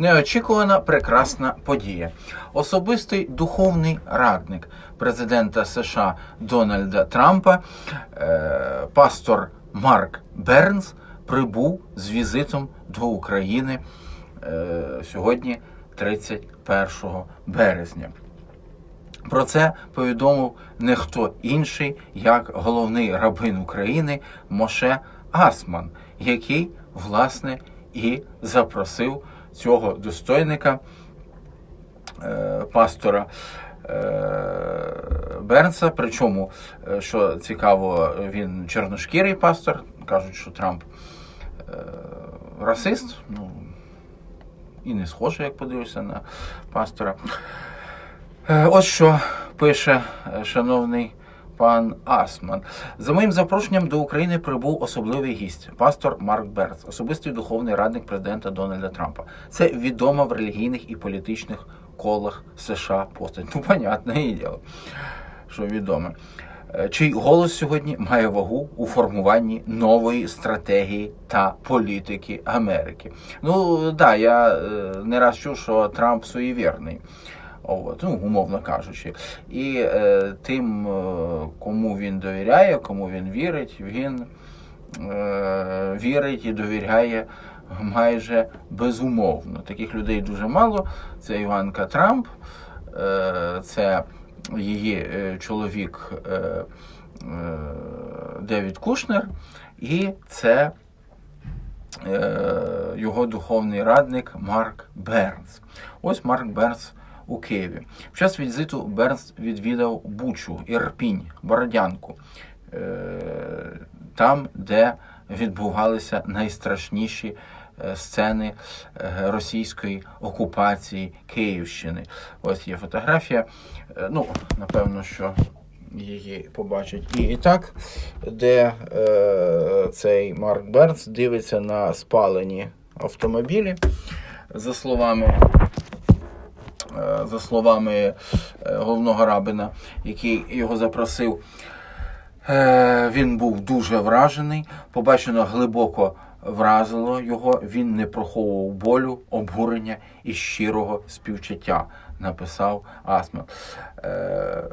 Неочікувана прекрасна подія. Особистий духовний радник президента США Дональда Трампа, е, пастор Марк Бернс, прибув з візитом до України е, сьогодні, 31 березня. Про це повідомив не хто інший, як головний рабин України Моше Асман, який, власне, і запросив цього достойника, е, пастора е, Бернса. Причому, е, що цікаво, він чорношкірий пастор. Кажуть, що Трамп расист. Ну, і не схоже, як подивишся на пастора. Ось що пише шановний пан Асман. За моїм запрошенням до України прибув особливий гість, пастор Марк Берц, особистий духовний радник президента Дональда Трампа. Це відома в релігійних і політичних колах США постать. Ну, понятне діло, що відоме. Е, Чий голос сьогодні має вагу у формуванні нової стратегії та політики Америки. Ну да, я е, не раз чув, що Трамп суєвірний. От, ну, умовно кажучи. І е, тим, е, кому він довіряє, кому він вірить, він е, вірить і довіряє майже безумовно. Таких людей дуже мало. Це Іванка Трамп, е, це її е, чоловік е, е, Девід Кушнер, і це е, його духовний радник Марк Бернс. Ось Марк Бернс у Києві. В час візиту Бернс відвідав Бучу, Ірпінь, Бородянку, е, там, де відбувалися найстрашніші е, сцени е, російської окупації Київщини. Ось є фотографія. Ну, напевно, що її побачать і, і так, де е, цей Марк Бернс дивиться на спалені автомобілі, за словами за словами е, головного рабина, який його запросив, е, він був дуже вражений. Побачено глибоко вразило його. Він не приховував болю, обурення і щирого співчуття, написав Асман. Е,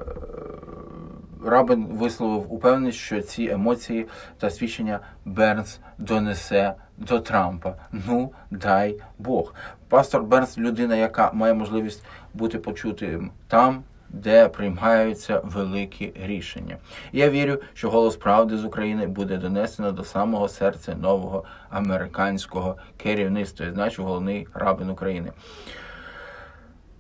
Рабин висловив упевненість, що ці емоції та свідчення Бернс донесе до Трампа. Ну, дай Бог. Пастор Бернс людина, яка має можливість бути почутим там, де приймаються великі рішення. Я вірю, що голос правди з України буде донесено до самого серця нового американського керівництва, значить головний рабин України.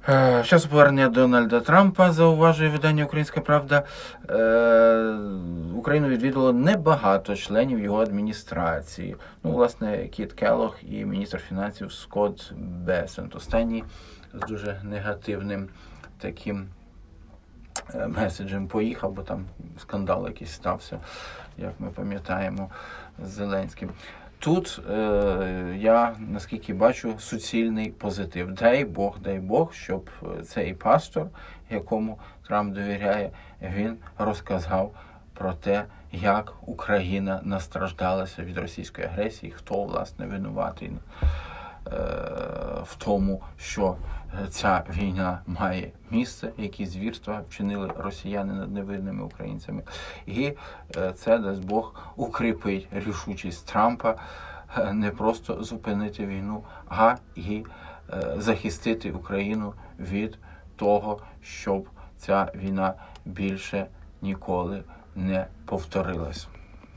Е, Часу повернення Дональда Трампа зауважує видання Українська Правда. Е, Україну відвідало небагато членів його адміністрації. Ну, власне, Кіт Келлог і міністр фінансів Скотт Бесент. Останній з дуже негативним таким е, меседжем поїхав, бо там скандал якийсь стався, як ми пам'ятаємо, з Зеленським. Тут е, я наскільки бачу суцільний позитив. Дай Бог, дай Бог, щоб е, цей пастор, якому Трамп довіряє, він розказав про те, як Україна настраждалася від російської агресії, хто власне винуватий е, в тому, що ця війна має місце, які звірства вчинили росіяни над невинними українцями. І е, це дасть Бог укріпить рішучість Трампа е, не просто зупинити війну, а і е, захистити Україну від того, щоб ця війна більше ніколи не повторилась.